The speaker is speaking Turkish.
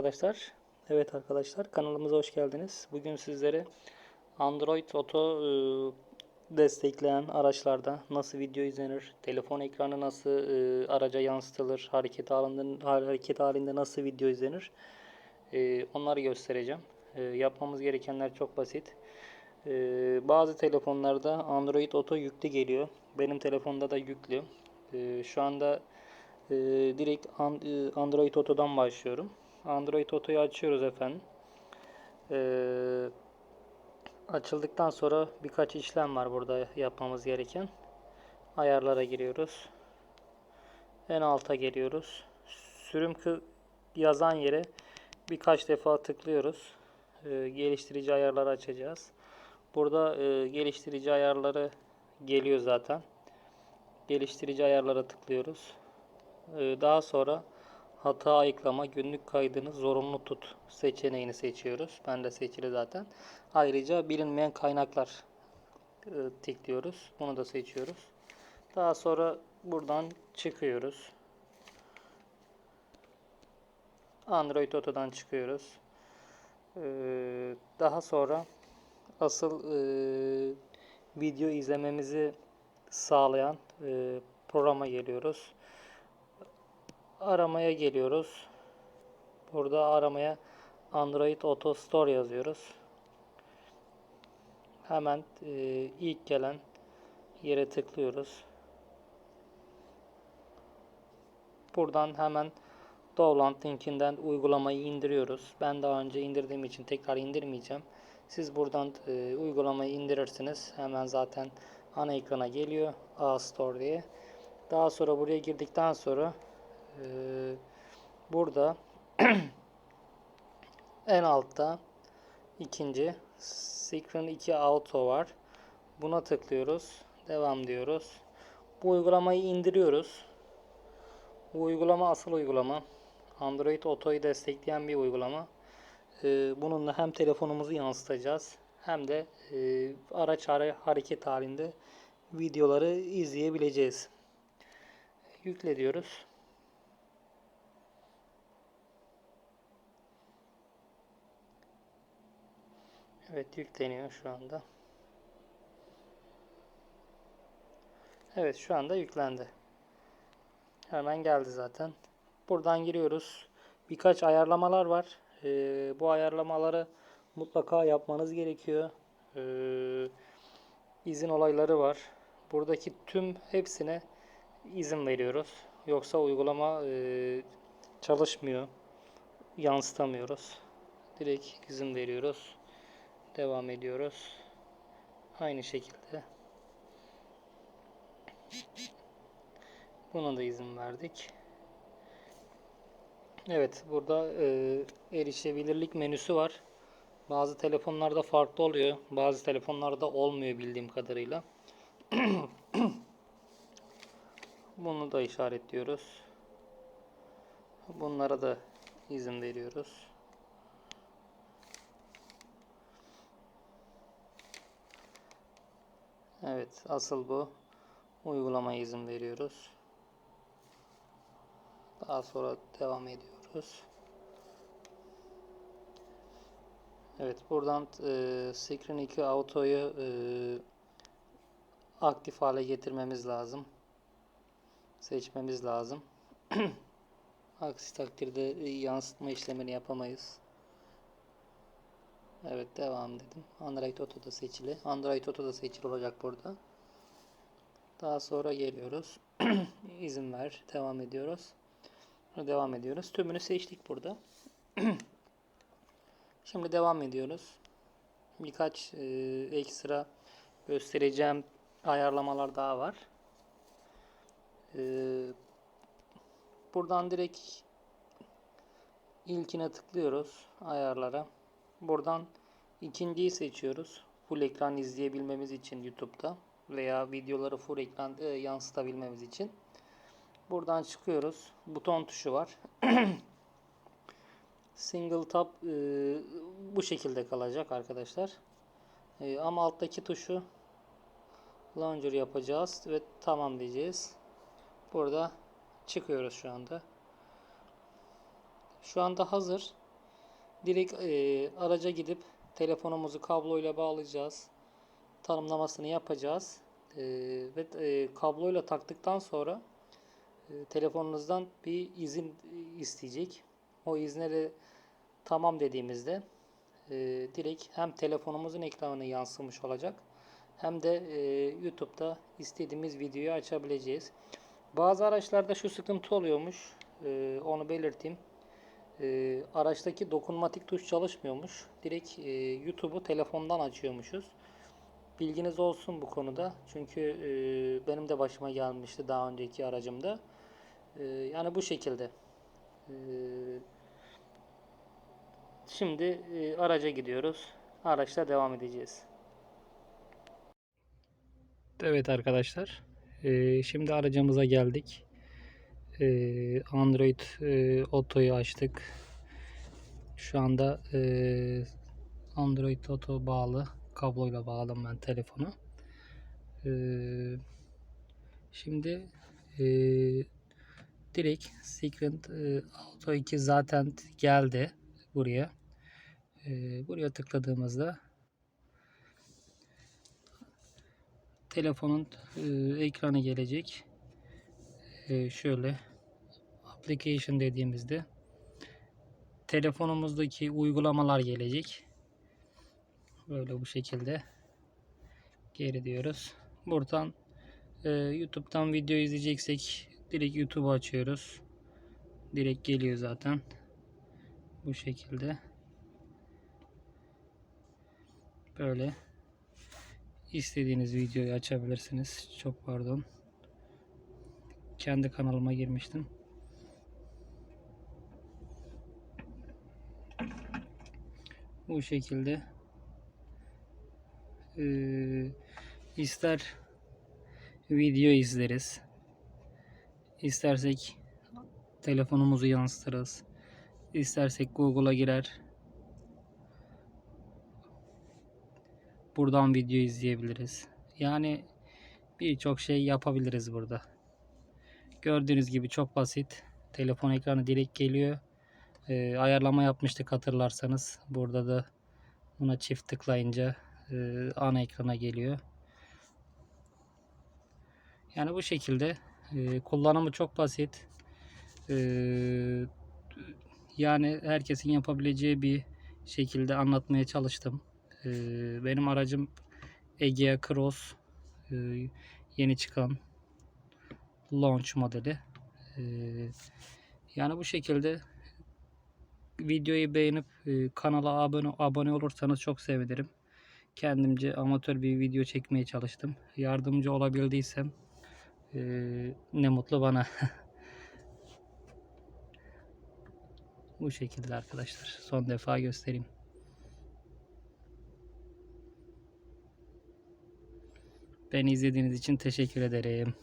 arkadaşlar. Evet arkadaşlar kanalımıza hoş geldiniz. Bugün sizlere Android Auto e, destekleyen araçlarda nasıl video izlenir, telefon ekranı nasıl e, araca yansıtılır, hareket halinde, hareket halinde nasıl video izlenir e, onları göstereceğim. E, yapmamız gerekenler çok basit. E, bazı telefonlarda Android Auto yüklü geliyor. Benim telefonda da yüklü. E, şu anda e, direkt e, Android Auto'dan başlıyorum. Android Auto'yu açıyoruz efendim. E, açıldıktan sonra birkaç işlem var burada yapmamız gereken. Ayarlara giriyoruz. En alta geliyoruz. Sürüm yazan yere birkaç defa tıklıyoruz. E, geliştirici ayarları açacağız. Burada e, geliştirici ayarları geliyor zaten. Geliştirici ayarlara tıklıyoruz. Ee, Daha sonra hata ayıklama günlük kaydını zorunlu tut seçeneğini seçiyoruz. Ben de seçili zaten. Ayrıca bilinmeyen kaynaklar e, tıklıyoruz. Bunu da seçiyoruz. Daha sonra buradan çıkıyoruz. Android Auto'dan çıkıyoruz. Ee, Daha sonra asıl e, video izlememizi sağlayan e, programa geliyoruz aramaya geliyoruz. Burada aramaya Android Auto Store yazıyoruz. Hemen e, ilk gelen yere tıklıyoruz. Buradan hemen download linkinden uygulamayı indiriyoruz. Ben daha önce indirdiğim için tekrar indirmeyeceğim. Siz buradan e, uygulamayı indirirsiniz. Hemen zaten ana ekrana geliyor. A Store diye. Daha sonra buraya girdikten sonra ee, burada en altta ikinci Secret 2 Auto var. Buna tıklıyoruz. Devam diyoruz. Bu uygulamayı indiriyoruz. Bu uygulama asıl uygulama. Android Auto'yu destekleyen bir uygulama. Ee, bununla hem telefonumuzu yansıtacağız hem de e, araç hare- hareket halinde videoları izleyebileceğiz. Yükle diyoruz. Evet yükleniyor şu anda. Evet şu anda yüklendi. Hemen geldi zaten. Buradan giriyoruz. Birkaç ayarlamalar var. Ee, bu ayarlamaları mutlaka yapmanız gerekiyor. Ee, izin olayları var. Buradaki tüm hepsine izin veriyoruz. Yoksa uygulama e, çalışmıyor. Yansıtamıyoruz. Direkt izin veriyoruz. Devam ediyoruz. Aynı şekilde. Buna da izin verdik. Evet, burada e, erişebilirlik menüsü var. Bazı telefonlarda farklı oluyor. Bazı telefonlarda olmuyor bildiğim kadarıyla. Bunu da işaretliyoruz. Bunlara da izin veriyoruz. Evet, asıl bu. Uygulamaya izin veriyoruz. Daha sonra devam ediyoruz. Evet, buradan e, Screen 2 Auto'yu e, aktif hale getirmemiz lazım. Seçmemiz lazım. Aksi takdirde e, yansıtma işlemini yapamayız. Evet devam dedim. Android Auto da seçili. Android Auto da seçili olacak burada. Daha sonra geliyoruz. İzin ver. Devam ediyoruz. Devam ediyoruz. Tümünü seçtik burada. Şimdi devam ediyoruz. Birkaç e, ekstra göstereceğim ayarlamalar daha var. E, buradan direkt ilkine tıklıyoruz ayarlara. Buradan ikinciyi seçiyoruz. Full ekran izleyebilmemiz için YouTube'da veya videoları full ekran e, yansıtabilmemiz için. Buradan çıkıyoruz. Buton tuşu var. Single tap e, bu şekilde kalacak arkadaşlar. E, ama alttaki tuşu launcher yapacağız ve tamam diyeceğiz. Burada çıkıyoruz şu anda. Şu anda hazır. Direkt e, araca gidip telefonumuzu kabloyla bağlayacağız. Tanımlamasını yapacağız. E, ve e, kabloyla taktıktan sonra e, telefonunuzdan bir izin isteyecek. O izne de tamam dediğimizde e, direkt hem telefonumuzun ekranına yansımış olacak hem de e, YouTube'da istediğimiz videoyu açabileceğiz. Bazı araçlarda şu sıkıntı oluyormuş. E, onu belirteyim. E, araçtaki dokunmatik tuş çalışmıyormuş. Direkt e, YouTube'u telefondan açıyormuşuz. Bilginiz olsun bu konuda. Çünkü e, benim de başıma gelmişti daha önceki aracımda. E, yani bu şekilde. E, şimdi e, araca gidiyoruz. Araçla devam edeceğiz. Evet arkadaşlar. e, şimdi aracımıza geldik. E, Android e, Auto'yu açtık. Şu anda e, Android Auto bağlı. Kabloyla bağladım ben telefonu. E, şimdi e, direkt Secret Auto 2 zaten geldi buraya. E, buraya tıkladığımızda telefonun ekranı gelecek. Şöyle application dediğimizde telefonumuzdaki uygulamalar gelecek. Böyle bu şekilde geri diyoruz. Buradan e, YouTube'dan video izleyeceksek direkt YouTube'u açıyoruz. Direkt geliyor zaten. Bu şekilde. Böyle istediğiniz videoyu açabilirsiniz. Çok pardon. Kendi kanalıma girmiştim. Bu şekilde ee, ister video izleriz. İstersek telefonumuzu yansıtırız. İstersek Google'a girer. Buradan video izleyebiliriz. Yani birçok şey yapabiliriz burada. Gördüğünüz gibi çok basit. Telefon ekranı direkt geliyor. Ee, ayarlama yapmıştık hatırlarsanız. Burada da buna çift tıklayınca e, ana ekrana geliyor. Yani bu şekilde e, kullanımı çok basit. E, yani herkesin yapabileceği bir şekilde anlatmaya çalıştım. E, benim aracım Egea Cross e, yeni çıkan launch modeli. E, yani bu şekilde videoyu beğenip e, kanala abone abone olursanız çok sevinirim. Kendimce amatör bir video çekmeye çalıştım. Yardımcı olabildiysem e, ne mutlu bana. Bu şekilde arkadaşlar. Son defa göstereyim. Beni izlediğiniz için teşekkür ederim.